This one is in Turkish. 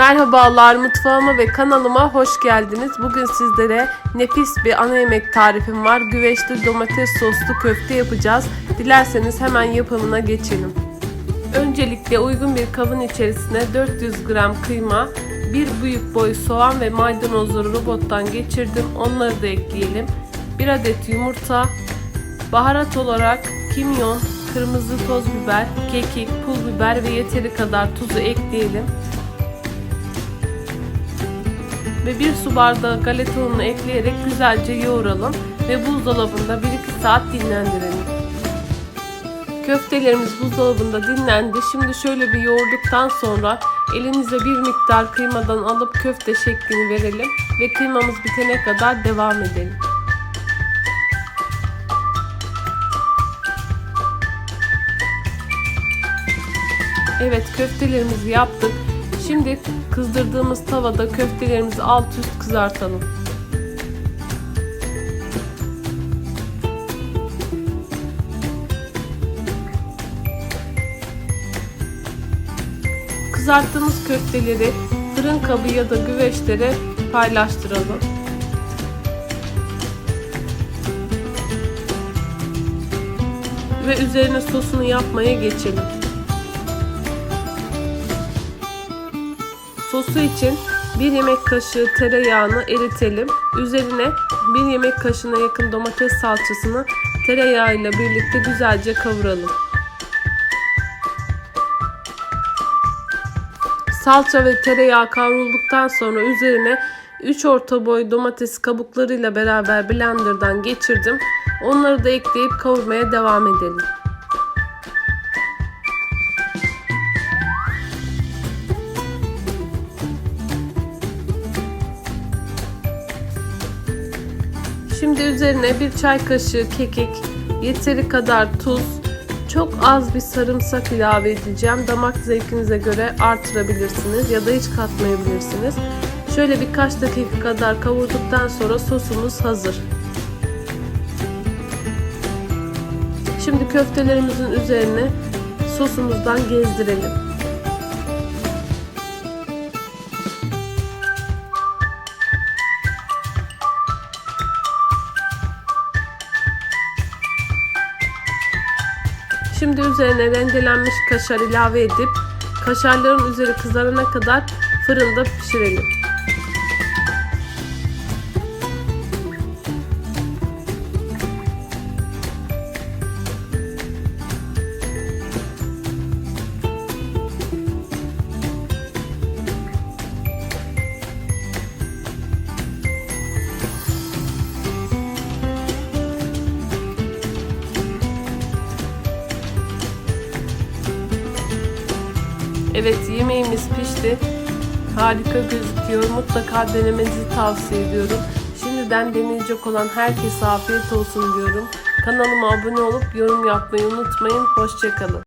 Merhabalar mutfağıma ve kanalıma hoş geldiniz. Bugün sizlere nefis bir ana yemek tarifim var. Güveçli domates soslu köfte yapacağız. Dilerseniz hemen yapımına geçelim. Öncelikle uygun bir kabın içerisine 400 gram kıyma, bir büyük boy soğan ve maydanozları robottan geçirdim. Onları da ekleyelim. 1 adet yumurta, baharat olarak kimyon, kırmızı toz biber, kekik, pul biber ve yeteri kadar tuzu ekleyelim ve 1 su bardağı galeta ununu ekleyerek güzelce yoğuralım ve buzdolabında 1-2 saat dinlendirelim. Köftelerimiz buzdolabında dinlendi. Şimdi şöyle bir yoğurduktan sonra elinize bir miktar kıymadan alıp köfte şeklini verelim ve kıymamız bitene kadar devam edelim. Evet köftelerimizi yaptık. Şimdi kızdırdığımız tavada köftelerimizi alt üst kızartalım. Kızarttığımız köfteleri fırın kabı ya da güveçlere paylaştıralım. Ve üzerine sosunu yapmaya geçelim. Sosu için 1 yemek kaşığı tereyağını eritelim. Üzerine 1 yemek kaşığına yakın domates salçasını tereyağıyla birlikte güzelce kavuralım. Salça ve tereyağı kavrulduktan sonra üzerine 3 orta boy domates kabuklarıyla beraber blenderdan geçirdim. Onları da ekleyip kavurmaya devam edelim. Şimdi üzerine bir çay kaşığı kekik, yeteri kadar tuz, çok az bir sarımsak ilave edeceğim. Damak zevkinize göre artırabilirsiniz ya da hiç katmayabilirsiniz. Şöyle birkaç dakika kadar kavurduktan sonra sosumuz hazır. Şimdi köftelerimizin üzerine sosumuzdan gezdirelim. Şimdi üzerine rendelenmiş kaşar ilave edip kaşarların üzeri kızarana kadar fırında pişirelim. Evet yemeğimiz pişti. Harika gözüküyor. Mutlaka denemenizi tavsiye ediyorum. Şimdiden deneyecek olan herkese afiyet olsun diyorum. Kanalıma abone olup yorum yapmayı unutmayın. Hoşçakalın.